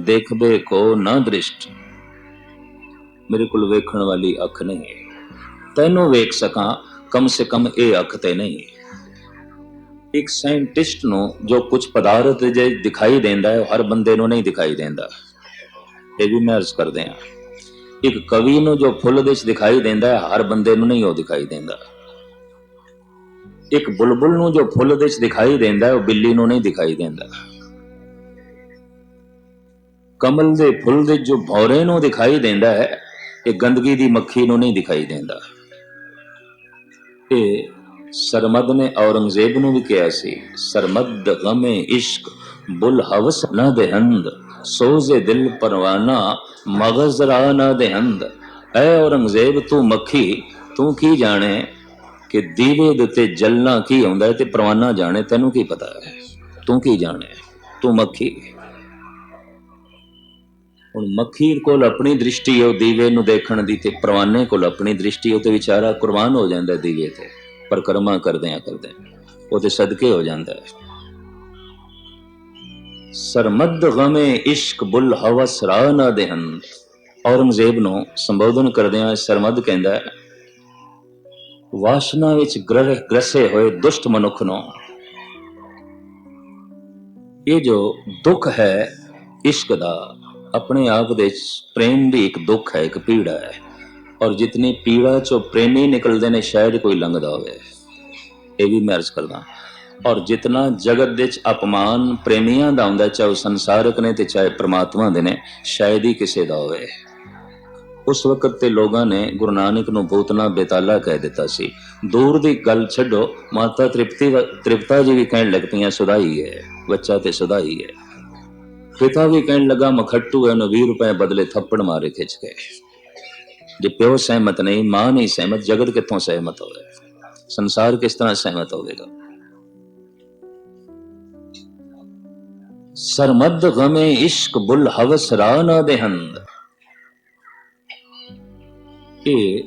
ਦੇਖਦੇ ਕੋ ਨਾ ਦ੍ਰਿਸ਼ਟ। ਮੇਰੇ ਕੋਲ ਵੇਖਣ ਵਾਲੀ ਅੱਖ ਨਹੀਂ ਹੈ। ਤੈਨੂੰ ਵੇਖ ਸਕਾਂ, ਕਮ ਸੇ ਕਮ ਇਹ ਅੱਖ ਤੇ ਨਹੀਂ। ਇੱਕ ਸਾਇੰਟਿਸਟ ਨੂੰ ਜੋ ਕੁਝ ਪਦਾਰਥ ਜੇ ਦਿਖਾਈ ਦਿੰਦਾ ਹੈ ਹਰ ਬੰਦੇ ਨੂੰ ਨਹੀਂ ਦਿਖਾਈ ਦਿੰਦਾ। ਇਹ ਵੀ ਮੈਂ ਅਰਜ਼ ਕਰਦੇ ਹਾਂ। ਇੱਕ ਕਵੀ ਨੂੰ ਜੋ ਫੁੱਲ ਦੇ ਵਿੱਚ ਦਿਖਾਈ ਦਿੰਦਾ ਹੈ, ਹਰ ਬੰਦੇ ਨੂੰ ਨਹੀਂ ਉਹ ਦਿਖਾਈ ਦਿੰਦਾ। ਇੱਕ ਬੁਲਬੁਲ ਨੂੰ ਜੋ ਫੁੱਲ ਦੇ ਵਿੱਚ ਦਿਖਾਈ ਦਿੰਦਾ ਹੈ, ਉਹ ਬਿੱਲੀ ਨੂੰ ਨਹੀਂ ਦਿਖਾਈ ਦਿੰਦਾ। ਕਮਲ ਦੇ ਫੁੱਲ ਦੇ ਜੋ ਭੌਰੇ ਨੂੰ ਦਿਖਾਈ ਦਿੰਦਾ ਹੈ, ਇਹ ਗੰਦਗੀ ਦੀ ਮੱਖੀ ਨੂੰ ਨਹੀਂ ਦਿਖਾਈ ਦਿੰਦਾ। ਇਹ ਸਰਮਦ ਨੇ ਔਰੰਗਜ਼ੇਬ ਨੂੰ ਵੀ ਕਿਹਾ ਸੀ, ਸਰਮਦ ਗਮੇ ਇਸ਼ਕ, ਬੁਲ ਹਵਸ ਨਾ ਦੇਹੰਦ, ਸੋਜ਼ੇ ਦਿਲ ਪਰਵਾਨਾ ਮਗਜ਼ ਰਾ ਨਾ ਦੇਹੰਦ। ਐ ਔਰੰਗਜ਼ੇਬ, ਤੂੰ ਮੱਖੀ, ਤੂੰ ਕੀ ਜਾਣੇ ਕਿ ਦੀਵੇ ਦੇ ਉੱਤੇ ਜਲਣਾ ਕੀ ਹੁੰਦਾ ਹੈ ਤੇ ਪਰਵਾਨਾ ਜਾਣੇ, ਤੈਨੂੰ ਕੀ ਪਤਾ ਹੈ? ਤੂੰ ਕੀ ਜਾਣੇ? ਤੂੰ ਮੱਖੀ। ਹੁਣ ਮੱਖੀ ਕੋਲ ਆਪਣੀ ਦ੍ਰਿਸ਼ਟੀ ਹੈ, ਉਹ ਦੀਵੇ ਨੂੰ ਦੇਖਣ ਦੀ ਤੇ ਪਰਵਾਨੇ ਕੋਲ ਆਪਣੀ ਦ੍ਰਿਸ਼ਟੀ ਉਹ ਤੇ ਵਿਚਾਰਾ ਕੁਰਬਾਨ ਹੋ ਜਾਂਦਾ ਦੀਵੇ ਤੇ, ਪਰਕਰਮਾ ਕਰਦੇ ਆ, ਕਰਦੇ ਉਹ ਤੇ ਸਦਕੇ ਹੋ ਜਾਂਦਾ ਸਰਮਦ ਗਮੇ ਇਸ਼ਕ ਬੁਲ ਹਵਸ ਰਾ ਨਾ ਦੇਹਨ ਔਰੰਗਜ਼ੇਬ ਨੂੰ ਸੰਬੋਧਨ ਕਰਦਿਆਂ ਸਰਮਦ ਕਹਿੰਦਾ ਹੈ, ਵਾਸ਼ਨਾ ਵਿੱਚ ਗ੍ਰਹ, ਗ੍ਰਸੇ ਹੋਏ ਦੁਸ਼ਟ ਮਨੁੱਖ ਨੂੰ ਇਹ ਜੋ ਦੁੱਖ ਹੈ, ਇਸ਼ਕ ਦਾ ਆਪਣੇ ਆਪ ਦੇ ਪ੍ਰੇਮ ਵੀ ਇੱਕ ਦੁੱਖ ਹੈ, ਇੱਕ ਪੀੜਾ ਹੈ। ਔਰ ਜਿਤਨੀ ਪੀੜਾ ਚੋਂ ਪ੍ਰੇਮੀ ਨਿਕਲਦੇ ਨੇ, ਸ਼ਾਇਦ ਕੋਈ ਲੰਘਦਾ ਹੋਵੇ। ਇਹ ਵੀ ਮੈਂ ਅਰਜ਼ ਕਰਦਾ ਔਰ ਜਿਤਨਾ ਜਗਤ ਦੇ ਵਿੱਚ ਅਪਮਾਨ ਪ੍ਰੇਮੀਆਂ ਦਾ ਹੁੰਦਾ, ਚਾਹੇ ਉਹ ਸੰਸਾਰਕ ਨੇ ਤੇ ਚਾਹੇ ਪ੍ਰਮਾਤਮਾ ਦੇ ਨੇ, ਸ਼ਾਇਦ ਹੀ ਕਿਸੇ ਦਾ ਹੋਵੇ। ਉਸ ਵਕਤ ਤੇ ਲੋਕਾਂ ਨੇ ਗੁਰੂ ਨਾਨਕ ਨੂੰ ਬੋਤਨਾ ਬੇਤਾਲਾ ਕਹਿ ਦਿੱਤਾ ਸੀ। ਦੂਰ ਦੀ ਗੱਲ ਛੱਡੋ, ਮਾਤਾ ਤ੍ਰਿਪਤੀ ਵ- ਤ੍ਰਿਪਤਾ ਜੀ ਵੀ ਕਹਿਣ ਲੱਗ ਪਈਆਂ ਸੁਧਾਈ ਹੈ, ਬੱਚਾ ਤੇ ਸੁਧਾਈ ਹੈ। ਪਿਤਾ ਵੀ ਕਹਿਣ ਲੱਗਾ, ਮਖੱਟੂ ਹੈ ਨੂੰ 20 ਰੁਪਏ ਬਦਲੇ ਥੱਪੜ ਮਾਰੇ ਖਿੱਚ ਕੇ। ਜੇ ਪਿਓ ਸਹਿਮਤ ਨਹੀਂ, ਮਾਂ ਨਹੀਂ ਸਹਿਮਤ, ਜਗਤ ਕਿੱਥੋਂ ਸਹਿਮਤ ਹੋਵੇ? ਸੰਸਾਰ ਕਿਸ ਤਰ੍ਹਾਂ ਸਹਿਮਤ ਹੋਵੇਗਾ? ਸਰਮਦ ਗਮੇ ਇਸ਼ਕ ਬੁਲ ਹਵਸ ਰਾ ਦੇਹੰਦ। ਇਹ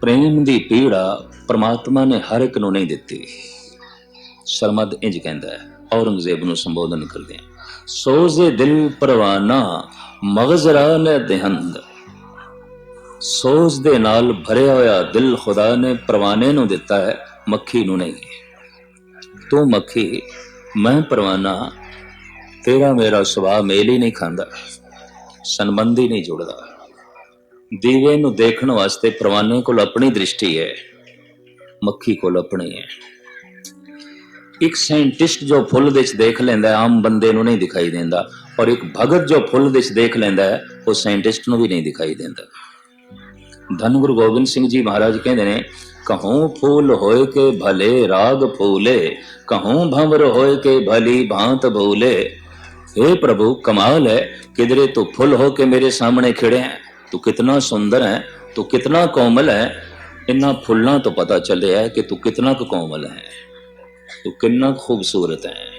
ਪ੍ਰੇਮ ਦੀ ਪੀੜਾ ਪ੍ਰਮਾਤਮਾ ਨੇ ਹਰ ਇੱਕ ਨੂੰ ਨਹੀਂ ਦਿੱਤੀ। ਸਰਮਦ ਇੰਜ ਕਹਿੰਦਾ ਹੈ, ਔਰੰਗਜ਼ੇਬ ਨੂੰ ਸੰਬੋਧਨ ਕਰਦੇ ਆ ਸੋਜ਼ੇ ਦਿਲ ਪਰਵਾਨਾ ਮਗਜ਼ ਨੇ ਦੇਹੰਦ। ਸੋਜ਼ ਦੇ ਨਾਲ ਭਰਿਆ ਹੋਇਆ ਦਿਲ ਖੁਦਾ ਨੇ ਪਰਵਾਨੇ ਨੂੰ ਦਿੱਤਾ ਹੈ, ਮੱਖੀ ਨੂੰ ਨਹੀਂ। ਤੂੰ ਮੱਖੀ, ਮੈਂ ਪਰਵਾਨਾ, ਤੇਰਾ ਮੇਰਾ ਸੁਭਾਅ ਮੇਲ ਹੀ ਨਹੀਂ ਖਾਂਦਾ, ਸੰਬੰਧੀ ਨਹੀਂ ਜੁੜਦਾ। ਦੀਵੇ ਨੂੰ ਦੇਖਣ ਵਾਸਤੇ ਪਰਵਾਨੇ ਕੋਲ ਆਪਣੀ ਦ੍ਰਿਸ਼ਟੀ ਹੈ, ਮੱਖੀ ਕੋਲ ਆਪਣੀ ਹੈ। ਇੱਕ ਸਾਇੰਟਿਸਟ ਜੋ ਫੁੱਲ ਦੇ ਵਿੱਚ ਦੇਖ ਲੈਂਦਾ ਹੈ ਆਮ ਬੰਦੇ ਨੂੰ ਨਹੀਂ ਦਿਖਾਈ ਦਿੰਦਾ ਔਰ ਇੱਕ ਭਗਤ ਜੋ ਫੁੱਲ ਦੇ ਵਿੱਚ ਦੇਖ ਲੈਂਦਾ ਹੈ ਉਹ ਸਾਇੰਟਿਸਟ ਨੂੰ ਵੀ ਨਹੀਂ ਦਿਖਾਈ ਦਿੰਦਾ ਧੰਨ ਗੁਰੂ ਗੋਬਿੰਦ ਸਿੰਘ ਜੀ ਮਹਾਰਾਜ ਕਹਿੰਦੇ ਨੇ ਕਹੂੰ ਫੂਲ ਹੋਏ ਕੇ ਭਲੇ ਰਾਗ ਫੂਲੇ ਕਹੂੰ ਭੰਵਰ ਹੋਏ ਕੇ ਭਲੀ ਭਾਂਤ ਭੂਲੇ हे प्रभु कमाल है किधरे तू फुल हो के मेरे सामने खिड़े हैं तू कितना सुंदर है तू कितना कोमल है इन्ना फुल्लां तो पता चलिया है कि तू कितना कुछ कोमल है ਤੂੰ ਕਿੰਨਾ ਖੂਬਸੂਰਤ ਹੈ।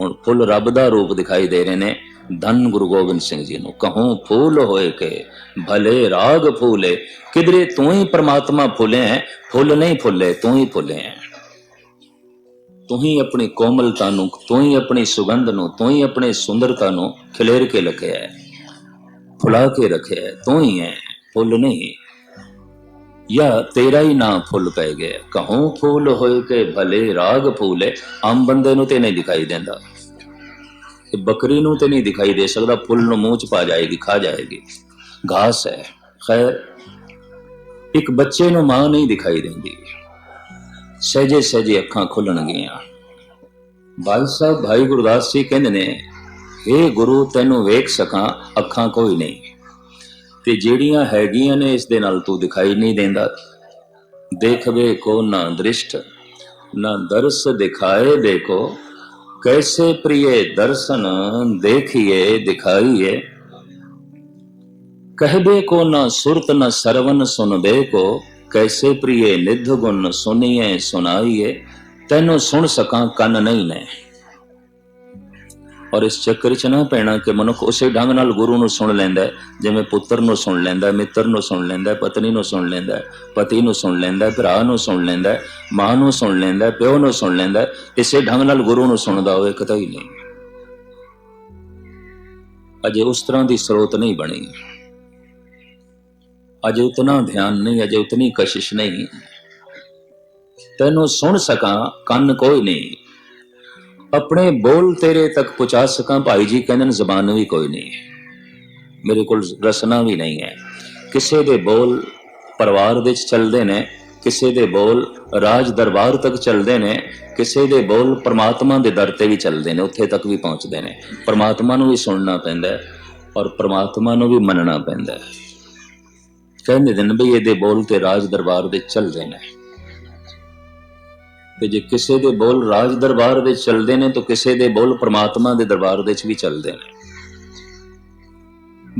ਹੁਣ ਫੁੱਲ ਰੱਬ ਦਾ ਰੂਪ ਦਿਖਾਈ ਦੇ ਰਹੇ ਨੇ। ਧੰਨ ਗੁਰੂ ਗੋਬਿੰਦ ਸਿੰਘ ਜੀ ਨੂੰ ਕਹੂੰ, ਫੂਲ ਹੋਏ ਕੇ, ਭਲੇ ਰਾਗ ਫੂਲੇ। ਕਿਧਰੇ ਤੂੰ ਹੀ ਪਰਮਾਤਮਾ ਫੁੱਲੇ ਹੈ, ਫੁੱਲ ਨਹੀਂ ਫੁੱਲੇ, ਤੂੰ ਹੀ ਫੁੱਲੇ ਹੈ। ਤੂੰ ਹੀ ਆਪਣੀ ਕੋਮਲਤਾ ਨੂੰ, ਤੂੰ ਹੀ ਆਪਣੀ ਸੁਗੰਧ ਨੂੰ, ਤੂੰ ਹੀ ਆਪਣੀ ਸੁੰਦਰਤਾ ਨੂੰ ਖਿਲੇਰ ਕੇ ਰੱਖਿਆ ਹੈ। ਫੁਲਾ ਕੇ ਰੱਖਿਆ ਹੈ, ਤੂੰ ਹੀ ਹੈ, ਫੁੱਲ ਨਹੀਂ। या ਤੇਰਾ ਹੀ ਨਾ ਫੁੱਲ ਪੈ ਗਿਆ। ਕਹੋਂ ਫੁੱਲ ਹੋਏ ਕੇ ਭਲੇ ਰਾਗ ਫੁੱਲੇ ਆਮ ਬੰਦੇ ਨੂੰ ਤੇ ਨਹੀਂ ਦਿਖਾਈ ਦਿੰਦਾ। ਤੇ ਬੱਕਰੀ ਨੂੰ ਤੇ ਨਹੀਂ ਦਿਖਾਈ ਦੇ ਸਕਦਾ, ਫੁੱਲ ਨੂੰ ਮੂੰਹ ਚ ਪਾ ਜਾਏਗੀ, ਖਾ ਜਾਏਗੀ। ਘਾਸ ਹੈ, ਖੈਰ, ਇੱਕ ਬੱਚੇ ਨੂੰ ਮਾਂ ਨਹੀਂ ਦਿਖਾਈ ਦਿੰਦੀ। ਸਹਜੇ ਸਹਜੇ ਅੱਖਾਂ ਖੁੱਲਣਗੀਆਂ। ਬਾਈ ਸਾਹਿਬ, ਭਾਈ ਗੁਰਦਾਸ ਜੀ ਕਹਿੰਦੇ ਨੇ हे ਗੁਰੂ, ਤੈਨੂੰ ਵੇਖ ਸਕਾਂ, ਅੱਖਾਂ ਕੋਈ ਨਹੀਂ। ਤੇ ਜਿਹੜੀਆਂ ਹੈਗੀਆਂ ਨੇ ਇਸ ਦੇ ਨਾਲ ਤੂੰ ਦਿਖਾਈ ਨਹੀਂ ਦਿੰਦਾ ਦੇਖਵੇ ਕੋ ਨਾ ਦ੍ਰਿਸ਼ਟ ਨਾ ਦਰਸ ਦਿਖਾਏ ਦੇਖੋ ਕੈਸੇ ਪ੍ਰਿਯ ਦਰਸ਼ਨ ਦੇਖੀਏ ਦਿਖਾਈਏ कहबे को न सुरत न सरवन सुनबे को कैसे प्रिय निध गुण सुनिए सुनाइए ਤੈਨੂੰ ਸੁਣ ਸਕਾਂ ਕੰਨ ਨਹੀਂ ਨੇ ਔਰ ਇਸ ਚੱਕਰ 'ਚ ਨਾ ਪੈਣਾ ਕਿ ਮਨੁੱਖ ਉਸੇ ਢੰਗ ਨਾਲ ਗੁਰੂ ਨੂੰ ਸੁਣ ਲੈਂਦਾ ਜਿਵੇਂ ਪੁੱਤਰ ਨੂੰ ਸੁਣ ਲੈਂਦਾ ਮਿੱਤਰ ਨੂੰ ਸੁਣ ਲੈਂਦਾ ਪਤਨੀ ਨੂੰ ਸੁਣ ਲੈਂਦਾ ਪਤੀ ਨੂੰ ਸੁਣ ਲੈਂਦਾ ਭਰਾ ਨੂੰ ਸੁਣ ਲੈਂਦਾ ਮਾਂ ਨੂੰ ਸੁਣ ਲੈਂਦਾ ਪਿਓ ਨੂੰ ਸੁਣ ਲੈਂਦਾ ਇਸੇ ਢੰਗ ਨਾਲ ਗੁਰੂ ਨੂੰ ਸੁਣਦਾ ਹੋਵੇ, ਕਤਈ ਨਹੀਂ। ਅਜੇ ਉਸ ਤਰ੍ਹਾਂ ਦੀ ਸਰੋਤ ਨਹੀਂ ਬਣੀ। ਅਜੇ ਉਤਨਾ ਧਿਆਨ ਨਹੀਂ, ਅਜੇ ਉਤਨੀ ਕਸ਼ਿਸ਼ ਨਹੀਂ। ਤੈਨੂੰ ਸੁਣ ਸਕਾਂ, ਕੰਨ ਕੋਈ ਨਹੀਂ। ਆਪਣੇ ਬੋਲ ਤੇਰੇ ਤੱਕ ਪਹੁੰਚਾ ਸਕਾਂ, ਭਾਈ ਜੀ ਕਹਿੰਦੇ ਨੇ, ਜ਼ਬਾਨ ਵੀ ਕੋਈ ਨਹੀਂ ਮੇਰੇ ਕੋਲ ਰਸਨਾ ਵੀ ਨਹੀਂ ਹੈ। ਕਿਸੇ ਦੇ ਬੋਲ ਪਰਿਵਾਰ ਵਿੱਚ ਚੱਲਦੇ ਨੇ, ਕਿਸੇ ਦੇ ਬੋਲ ਰਾਜ ਦਰਬਾਰ ਤੱਕ ਚੱਲਦੇ ਨੇ, ਕਿਸੇ ਦੇ ਬੋਲ ਪ੍ਰਮਾਤਮਾ ਦੇ ਦਰ ਤੇ ਵੀ ਚੱਲਦੇ ਨੇ, ਉੱਥੇ ਤੱਕ ਵੀ ਪਹੁੰਚਦੇ ਨੇ। ਪ੍ਰਮਾਤਮਾ ਨੂੰ ਵੀ ਸੁਣਨਾ ਪੈਂਦਾ ਹੈ ਔਰ ਪ੍ਰਮਾਤਮਾ ਨੂੰ ਵੀ ਮੰਨਣਾ ਪੈਂਦਾ ਹੈ। ਕਹਿੰਦੇ ਦਿਨ ਵੀ ਇਹਦੇ ਬੋਲ ਤੇ ਰਾਜ ਦਰਬਾਰ ਦੇ ਚੱਲਦੇ ਨੇ। ਤੇ ਜੇ ਕਿਸੇ ਦੇ ਬੋਲ ਰਾਜ ਦਰਬਾਰ ਵਿੱਚ ਚੱਲਦੇ ਨੇ, ਤਾਂ ਕਿਸੇ ਦੇ ਬੋਲ ਪ੍ਰਮਾਤਮਾ ਦੇ ਦਰਬਾਰ ਵਿੱਚ ਵੀ ਚੱਲਦੇ ਨੇ।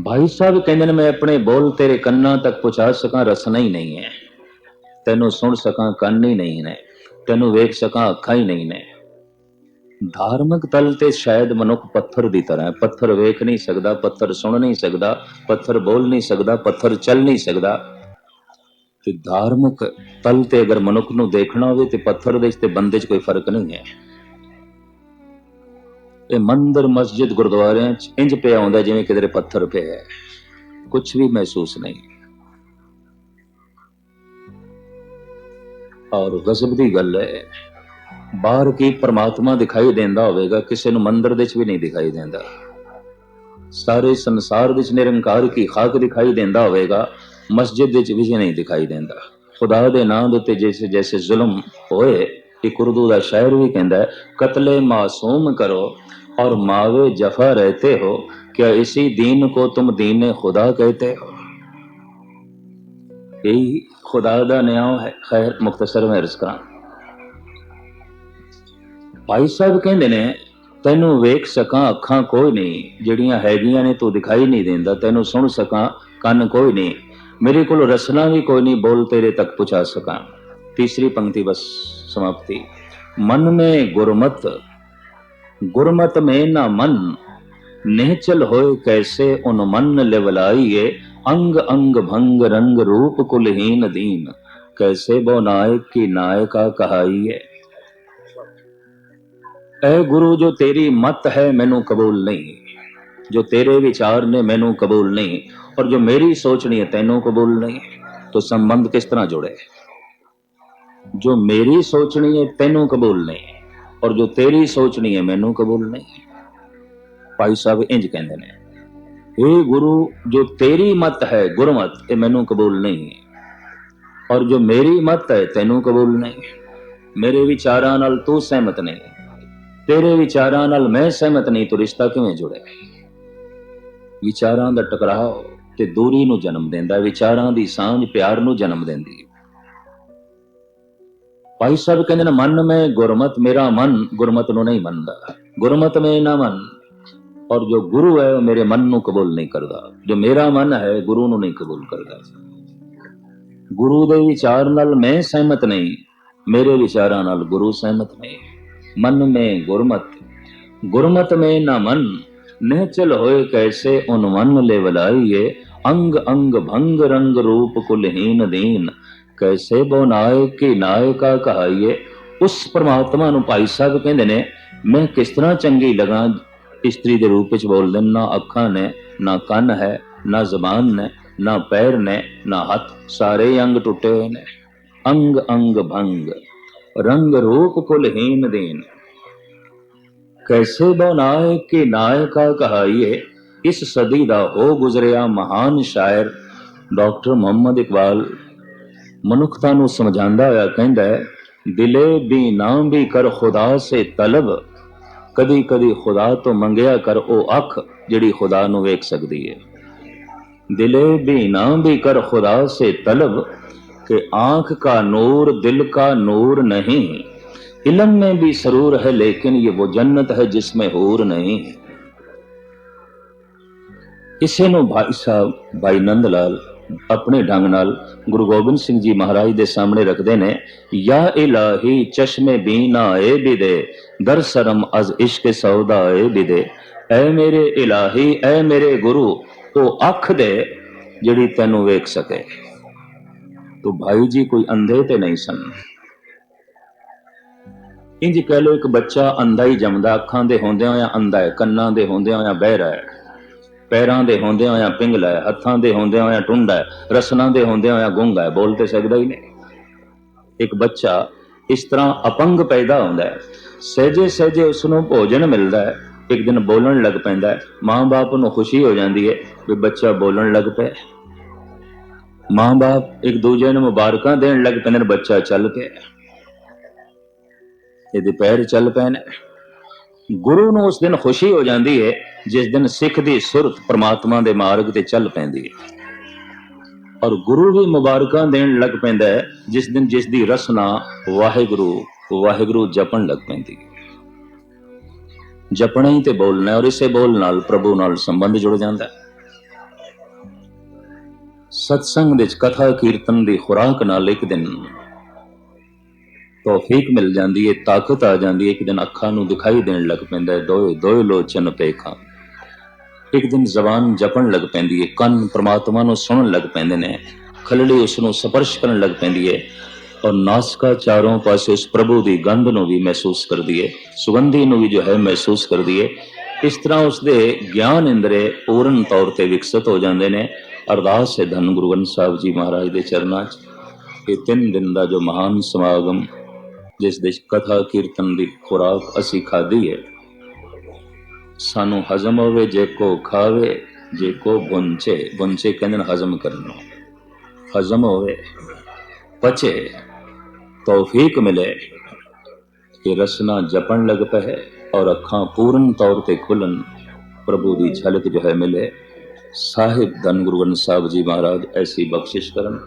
ਭਾਈ ਸਾਹਿਬ ਕਹਿੰਦੇ ਨੇ, ਮੈਂ ਆਪਣੇ ਬੋਲ ਤੇਰੇ ਕੰਨਾਂ ਤੱਕ ਪਹੁੰਚਾ ਸਕਾਂ, ਰਸਨਾ ਹੀ ਨਹੀਂ ਹੈ। ਤੈਨੂੰ ਸੁਣ ਸਕਾਂ, ਕੰਨ ਹੀ ਨਹੀਂ ਨੇ। ਤੈਨੂੰ ਵੇਖ ਸਕਾਂ, ਅੱਖਾਂ ਹੀ ਨਹੀਂ ਨੇ। ਧਾਰਮਿਕ ਤਲ ਤੇ ਸ਼ਾਇਦ ਮਨੁੱਖ ਪੱਥਰ ਦੀ ਤਰ੍ਹਾਂ ਪੱਥਰ ਵੇਖ ਨਹੀਂ ਸਕਦਾ, ਪੱਥਰ ਸੁਣ ਨਹੀਂ ਸਕਦਾ, ਪੱਥਰ ਬੋਲ ਨਹੀਂ ਸਕਦਾ, ਪੱਥਰ ਚੱਲ ਨਹੀਂ ਸਕਦਾ। ਤੇ ਧਾਰਮਿਕ ਤਲ ਤੇ ਅਗਰ ਮਨੁੱਖ ਨੂੰ ਦੇਖਣਾ ਹੋਵੇ ਤੇ ਪੱਥਰ ਦੇ ਤੇ ਬੰਦੇ 'ਚ ਕੋਈ ਫ਼ਰਕ ਨਹੀਂ ਹੈ। ਇਹ ਮੰਦਰ, ਮਸਜਿਦ ਗੁਰਦੁਆਰਿਆਂ 'ਚ ਇੰਜ ਪਿਆ ਹੁੰਦਾ ਜਿਵੇਂ ਕਿਧਰੇ ਪੱਥਰ ਪਿਆ ਹੈ। ਕੁਝ ਵੀ ਮਹਿਸੂਸ ਨਹੀਂ। ਔਰ ਗਜ਼ਬ ਦੀ ਗੱਲ ਹੈ, ਬਾਹਰ ਕੀ ਪਰਮਾਤਮਾ ਦਿਖਾਈ ਦਿੰਦਾ ਹੋਵੇਗਾ, ਕਿਸੇ ਨੂੰ ਮੰਦਰ ਦੇ ਵਿੱਚ ਵੀ ਨਹੀਂ ਦਿਖਾਈ ਦਿੰਦਾ। ਸਾਰੇ ਸੰਸਾਰ ਵਿੱਚ ਨਿਰੰਕਾਰ ਕੀ ਖਾਕ ਦਿਖਾਈ ਦਿੰਦਾ ਹੋਵੇਗਾ ਮਸਜਿਦ ਵਿੱਚ ਵੀ ਨਹੀਂ ਦਿਖਾਈ ਦਿੰਦਾ ਖੁਦਾ ਦੇ ਨਾਮ ਦੇ ਉੱਤੇ ਜੈਸੇ ਜੈਸੇ ਜ਼ੁਲਮ ਹੋਏ ਇੱਕ ਉਰਦੂ ਦਾ ਸ਼ਾਇਰ ਵੀ ਕਹਿੰਦਾ ਹੈ ਕਤਲੇ ਮਾਸੂਮ ਕਰੋ और मावे जफा रहते हो क्या इसी दीन को तुम दीन खुदा कहते हो यही खुदा ਦਾ ਨਿਆਂ ਹੈ ਖੈਰ ਮੁਖਤਸਰ ਮੈਂ ਅਰਜ਼ ਕਰਾਂ ਭਾਈ ਸਾਹਿਬ ਕਹਿੰਦੇ ਨੇ ਤੈਨੂੰ ਵੇਖ ਸਕਾਂ ਅੱਖਾਂ ਕੋਈ ਨਹੀਂ ਜਿਹੜੀਆਂ ਹੈਗੀਆਂ ਨੇ ਤੂੰ ਦਿਖਾਈ ਨਹੀਂ ਦਿੰਦਾ ਤੈਨੂੰ ਸੁਣ ਸਕਾਂ ਕੰਨ ਕੋਈ ਨਹੀਂ मेरे को रसना ही कोई नहीं, बोल तेरे तक पहुँचा सका। तीसरी पंक्ति बस समाप्ति। मन में गुरमत गुरमत में ना मन। निचल होए कैसे उन मन लेवलाइए। अंग अंग भंग रंग रूप कुलहीन दीन। कैसे बो नायक की नायका कहाइए। ए गुरु जो तेरी मत है, मैनू कबूल नहीं। ਜੋ ਤੇਰੇ ਵਿਚਾਰ ਨੇ ਮੈਨੂੰ ਕਬੂਲ ਨਹੀਂ ਔਰ ਜੋ ਮੇਰੀ ਸੋਚਣੀ ਹੈ ਤੈਨੂੰ ਕਬੂਲ ਨਹੀਂ तो संबंध किस तरह जुड़े जो मेरी सोचनी है तेनू कबूल नहीं ਔਰ ਜੋ ਤੇਰੀ ਸੋਚਣੀ ਹੈ ਮੈਨੂੰ ਕਬੂਲ ਨਹੀਂ ਭਾਈ ਸਾਹਿਬ ਇੰਜ ਕਹਿੰਦੇ ਨੇ ਇਹ ਗੁਰੂ ਜੋ ਤੇਰੀ ਮਤ ਹੈ ਗੁਰਮਤ ਇਹ ਮੈਨੂੰ ਕਬੂਲ ਨਹੀਂ ਔਰ ਜੋ ਮੇਰੀ ਮਤ ਹੈ ਤੈਨੂੰ ਕਬੂਲ ਨਹੀਂ ਮੇਰੇ ਵਿਚਾਰਾਂ ਨਾਲ ਤੂੰ ਸਹਿਮਤ ਨਹੀਂ ਤੇਰੇ ਵਿਚਾਰਾਂ ਨਾਲ ਮੈਂ ਸਹਿਮਤ ਨਹੀਂ ਤਾਂ ਰਿਸ਼ਤਾ ਕਿਵੇਂ ਜੁੜੇ ਵਿਚਾਰਾਂ ਦਾ ਟਕਰਾਅ ਤੇ ਦੂਰੀ ਨੂੰ ਜਨਮ ਦਿੰਦਾ ਵਿਚਾਰਾਂ ਦੀ ਸਾਂਝ ਪਿਆਰ ਨੂੰ ਜਨਮ ਦਿੰਦੀ ਹੈ। ਭਾਈ ਸਾਹਿਬ ਕਹਿੰਦੇ ਨੇ, ਮਨ ਮੈਂ ਗੁਰਮਤ, ਮੇਰਾ ਮਨ ਗੁਰਮਤ ਨੂੰ ਨਹੀਂ ਮੰਨਦਾ। ਗੁਰਮਤ ਮੈਂ ਨਾ ਮਨ, ਔਰ ਜੋ ਗੁਰੂ ਹੈ, ਉਹ ਮੇਰੇ ਮਨ ਨੂੰ ਕਬੂਲ ਨਹੀਂ ਕਰਦਾ। ਜੋ ਮੇਰਾ ਮਨ ਹੈ, ਗੁਰੂ ਨੂੰ ਨਹੀਂ ਕਬੂਲ ਕਰਦਾ। ਗੁਰੂ ਦੇ ਵਿਚਾਰ ਨਾਲ ਮੈਂ ਸਹਿਮਤ ਨਹੀਂ, ਮੇਰੇ ਵਿਚਾਰਾਂ ਨਾਲ ਗੁਰੂ ਸਹਿਮਤ ਨਹੀਂ। ਮਨ ਮੈਂ ਗੁਰਮਤ ਗੁਰਮਤ ਮੈਂ ਨਾ ਮਨ ਨਿਹਚਲ ਹੋਏ ਕੈਸੇ ਉਨ ਮਨ ਲੈ ਵਲਾਈਏ? ਅੰਗ ਅੰਗ ਭੰਗ ਰੰਗ ਰੂਪ ਕੁਲਹੀਨ ਦੀਨ। ਬੋ ਨਾਇਕ ਕੀ ਨਾਇਕਾ ਕਹਾਈਏ? ਉਸ ਪ੍ਰਮਾਤਮਾ ਨੂੰ ਭਾਈ ਸਾਹਿਬ ਕਹਿੰਦੇ ਨੇ, ਮੈਂ ਕਿਸ ਤਰ੍ਹਾਂ ਚੰਗੀ ਲਗਾ? ਇਸਤਰੀ ਦੇ ਰੂਪ ਵਿੱਚ ਬੋਲਦੇ ਨਾ ਅੱਖਾਂ ਨੇ, ਨਾ ਕੰਨ ਹੈ, ਨਾ ਜ਼ਬਾਨ ਨੇ, ਨਾ ਪੈਰ ਨੇ, ਨਾ ਹੱਥ, ਸਾਰੇ ਅੰਗ ਟੁੱਟੇ ਹੋਏ ਨੇ। ਅੰਗ ਅੰਗ ਭੰਗ, ਰੰਗ ਰੂਪ ਕੁਲਹੀਨ ਦੀਨ। ਕੈਸੇ ਬਨਾਏ ਕਿ ਨਾਇਕਾ ਕਹਾਈਏ, ਇਸ ਸਦੀ ਦਾ ਹੋ ਗੁਜ਼ਰਿਆ ਮਹਾਨ ਸ਼ਾਇਰ ਡਾਕਟਰ ਮੁਹੰਮਦ ਇਕਬਾਲ। ਮਨੁੱਖਤਾ ਨੂੰ ਸਮਝਾਉਂਦਾ ਹੋਇਆ ਕਹਿੰਦਾ ਦਿਲੇ ਵੀ ਨਾਮ ਵੀ ਕਰ ਖੁਦਾ ਸੇ ਤਲਬ, ਕਦੀ ਕਦੀ ਖੁਦਾ ਤੋਂ ਮੰਗਿਆ ਕਰ ਉਹ ਅੱਖ, ਜਿਹੜੀ ਖੁਦਾ ਨੂੰ ਵੇਖ ਸਕਦੀ ਹੈ ਦਿਲੇ ਬੀ ਨਾਮ ਵੀ ਕਰ ਖੁਦਾ ਸੇ ਤਲਬ, ਕਿ ਆਂਖ ਕਾ ਨੂਰ, ਦਿਲ ਕਾ ਨੂਰ ਨਹੀਂ इलम में भी सरूर है लेकिन ये वो जन्नत है जिसमें हूर नहीं ਇਸੇ ਨੂੰ ਭਾਈ ਸਾਹਿਬ ਭਾਈ ਨੰਦ ਲਾਲ ਆਪਣੇ ਢੰਗ ਨਾਲ ਗੁਰੂ ਗੋਬਿੰਦ ਸਿੰਘ ਜੀ ਮਹਾਰਾਜ ਦੇ ਸਾਹਮਣੇ ਰੱਖਦੇ ਨੇ ਯਾ ਇਲਾਹੀ ਚਸ਼ਮੇ ਬੀਨਾ ਏ ਬਿਦੇ ਦਰ ਸਰਮ ਅਜ਼ ਇਸ਼ਕ ਸੌਦਾ ਏ ਬਿਦੇ ਐ ਮੇਰੇ ਇਲਾਹੀ ਐ ਮੇਰੇ ਗੁਰੂ ਉਹ ਅੱਖ ਦੇ ਜਿਹੜੀ ਤੈਨੂੰ ਵੇਖ ਸਕੇ ਤੋ ਭਾਈ ਜੀ ਕੋਈ ਅੰਧੇ ਤੇ ਨਹੀਂ ਸਨ ਇੰਜ ਕਹਿ ਲੋ ਇੱਕ ਬੱਚਾ ਅੰਧਾ ਹੀ ਜੰਮਦਾ, ਅੱਖਾਂ ਦੇ ਹੁੰਦਿਆਂ ਹੋਇਆਂ ਅੰਧਾ ਹੈ, ਕੰਨਾਂ ਦੇ ਹੁੰਦਿਆਂ ਹੋਇਆਂ ਬਹਿਰਾ ਹੈ, ਪੈਰਾਂ ਦੇ ਹੁੰਦਿਆਂ ਹੋਇਆਂ ਪਿੰਗਲਾ ਹੈ, ਹੱਥਾਂ ਦੇ ਹੁੰਦਿਆਂ ਹੋਇਆਂ ਟੁੰਡਾ ਹੈ, ਰਸਨਾਂ ਦੇ ਹੁੰਦਿਆਂ ਹੋਇਆਂ ਗੁੰਗਾ ਹੈ, ਬੋਲ ਤੇ ਸਕਦਾ ਹੀ ਨਹੀਂ। ਇੱਕ ਬੱਚਾ ਇਸ ਤਰ੍ਹਾਂ ਅਪੰਗ ਪੈਦਾ ਹੁੰਦਾ ਹੈ, ਸਹਿਜੇ ਸਹਿਜੇ ਉਸ ਨੂੰ ਭੋਜਨ ਮਿਲਦਾ ਹੈ, ਇੱਕ ਦਿਨ ਬੋਲਣ ਲੱਗ ਪੈਂਦਾ ਹੈ, ਮਾਂ-ਬਾਪ ਨੂੰ ਖੁਸ਼ੀ ਹੋ ਜਾਂਦੀ ਹੈ ਵੀ ਬੱਚਾ ਬੋਲਣ ਲੱਗ ਪਿਆ ਮਾਂ-ਬਾਪ ਇੱਕ ਦੂਜੇ ਨੂੰ ਮੁਬਾਰਕਾਂ ਦੇਣ ਲੱਗ ਪੈਂਦੇ ਨੇ, ਬੱਚਾ ਚੱਲ ਪਿਆ ਇਹਦੇ ਪੈਰ ਚੱਲ ਪਏ ਗੁਰੂ ਨੂੰ ਉਸ ਦਿਨ ਖੁਸ਼ੀ ਹੋ ਜਾਂਦੀ ਹੈ, ਜਿਸ ਦਿਨ ਸਿੱਖ ਦੀ ਸੁਰਤ ਪ੍ਰਮਾਤਮਾ ਦੇ ਮਾਰਗ ਤੇ ਚੱਲ ਪੈਂਦੀ ਹੈ। ਔਰ ਗੁਰੂ ਵੀ ਮੁਬਾਰਕਾਂ ਦੇਣ ਲੱਗ ਪੈਂਦਾ ਹੈ, ਜਿਸ ਦਿਨ ਜਿਸ ਦੀ ਰਸਨਾ ਵਾਹਿਗੁਰੂ ਵਾਹਿਗੁਰੂ ਜਪਣ ਲੱਗ ਪੈਂਦੀ ਹੈ। ਜਪਣਾ ਹੀ ਤੇ ਬੋਲਣਾ ਔਰ ਇਸੇ ਬੋਲ ਨਾਲ ਪ੍ਰਭੂ ਨਾਲ ਸੰਬੰਧ ਜੁੜ ਜਾਂਦਾ ਹੈ। ਸਤਸੰਗ ਵਿੱਚ ਕਥਾ ਕੀਰਤਨ ਦੀ ਖੁਰਾਕ ਨਾਲ ਇੱਕ ਦਿਨ ਤੌਫੀਕ ਮਿਲ ਜਾਂਦੀ ਹੈ ਤਾਕਤ ਆ ਜਾਂਦੀ ਹੈ ਇੱਕ ਦਿਨ ਅੱਖਾਂ ਨੂੰ ਦਿਖਾਈ ਦੇਣ ਲੱਗ ਪੈਂਦਾ ਹੈ ਦੋਏ ਦੋਏ ਲੋਚਨ ਪੇਖਾਂ ਇੱਕ ਦਿਨ ਜ਼ਬਾਨ ਜਪਣ ਲੱਗ ਪੈਂਦੀ ਹੈ ਕੰਨ ਪ੍ਰਮਾਤਮਾ ਨੂੰ ਸੁਣਨ ਲੱਗ ਪੈਂਦੇ ਨੇ, ਖਲੜੀ ਉਸ ਨੂੰ ਸਪਰਸ਼ ਕਰਨ ਲੱਗ ਪੈਂਦੀ ਹੈ ਔਰ ਨਾਸਕਾ ਚਾਰੋਂ ਪਾਸੇ ਉਸ ਪ੍ਰਭੂ ਦੀ ਗੰਧ ਨੂੰ ਵੀ ਮਹਿਸੂਸ ਕਰਦੀ ਹੈ ਸੁਗੰਧੀ ਨੂੰ ਵੀ ਜੋ ਹੈ ਮਹਿਸੂਸ ਕਰਦੀ ਹੈ ਇਸ ਤਰ੍ਹਾਂ ਉਸ ਦੇ ਗਿਆਨ ਇੰਦਰੇ ਪੂਰਨ ਤੌਰ ਤੇ ਵਿਕਸਿਤ ਹੋ ਜਾਂਦੇ ਨੇ, ਅਰਦਾਸ ਹੈ ਧੰਨ ਗੁਰੂ ਗ੍ਰੰਥ ਸਾਹਿਬ ਜੀ ਮਹਾਰਾਜ ਦੇ ਚਰਨਾਂ 'ਚ। ਇਹ ਤਿੰਨ ਦਿਨ ਦਾ ਜੋ ਮਹਾਨ ਸਮਾਗਮ ਜਿਸ ਦੇ ਕਥਾ ਕੀਰਤਨ ਦੀ ਖੁਰਾਕ ਅਸੀਂ ਖਾਧੀ ਹੈ ਸਾਨੂੰ ਹਜ਼ਮ ਹੋਵੇ, ਜੇ ਕੋ ਖਾਵੇ, ਜੇ ਕੋ ਬੁੰਚੇ ਬੁੰਚੇ ਕਹਿੰਦੇ ਹਜ਼ਮ ਕਰਨਾ ਹਜ਼ਮ ਹੋਵੇ, ਪਚੇ, ਤੌਫੀਕ ਮਿਲੇ ਕਿ ਰਸਨਾ ਜਪਣ ਲੱਗ ਪਏ ਔਰ ਅੱਖਾਂ ਪੂਰਨ ਤੌਰ ਤੇ ਖੁੱਲਣ ਪ੍ਰਭੂ ਦੀ ਝਲਕ ਜੋ ਹੈ ਮਿਲੇ। ਸਾਹਿਬ ਧੰਨ ਗੁਰੂ ਗ੍ਰੰਥ ਸਾਹਿਬ ਜੀ ਮਹਾਰਾਜ, ਐਸੀ ਬਖਸ਼ਿਸ਼ ਕਰਨ,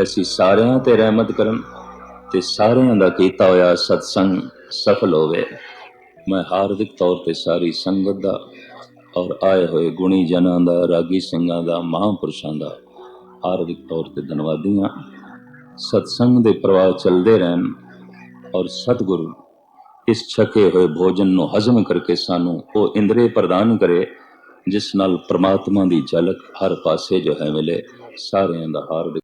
ਐਸੀ ਸਾਰਿਆਂ ਤੇ ਰਹਿਮਤ ਕਰਨ ਤੇ ਸਾਰਿਆਂ ਦਾ ਕੀਤਾ ਹੋਇਆ ਸਤਸੰਗ ਸਫਲ ਹੋਵੇ। ਮੈਂ ਹਾਰਦਿਕ ਤੌਰ ਤੇ ਸਾਰੀ ਸੰਗਤ ਦਾ ਔਰ ਆਏ ਹੋਏ ਗੁਣੀ ਜਨਾਂ ਦਾ, ਰਾਗੀ ਸਿੰਘਾਂ ਦਾ, ਮਹਾਂਪੁਰਸ਼ਾਂ ਦਾ ਹਾਰਦਿਕ ਤੌਰ ਤੇ ਧੰਨਵਾਦੀ ਹਾਂ। ਸਤਸੰਗ ਦੇ ਪ੍ਰਵਾਹ ਚੱਲਦੇ ਰਹਿਣ ਔਰ ਸਤਿਗੁਰੂ ਇਸ ਛਕੇ ਹੋਏ ਭੋਜਨ ਨੂੰ ਹਜ਼ਮ ਕਰਕੇ ਸਾਨੂੰ ਉਹ ਇੰਦਰੀ ਪ੍ਰਦਾਨ ਕਰੇ, ਜਿਸ ਨਾਲ ਪ੍ਰਮਾਤਮਾ ਦੀ ਝਲਕ ਹਰ ਪਾਸੇ ਜੋ ਹੈ ਮਿਲੇ। ਸਾਰਿਆਂ ਦਾ ਹਾਰਦਿਕ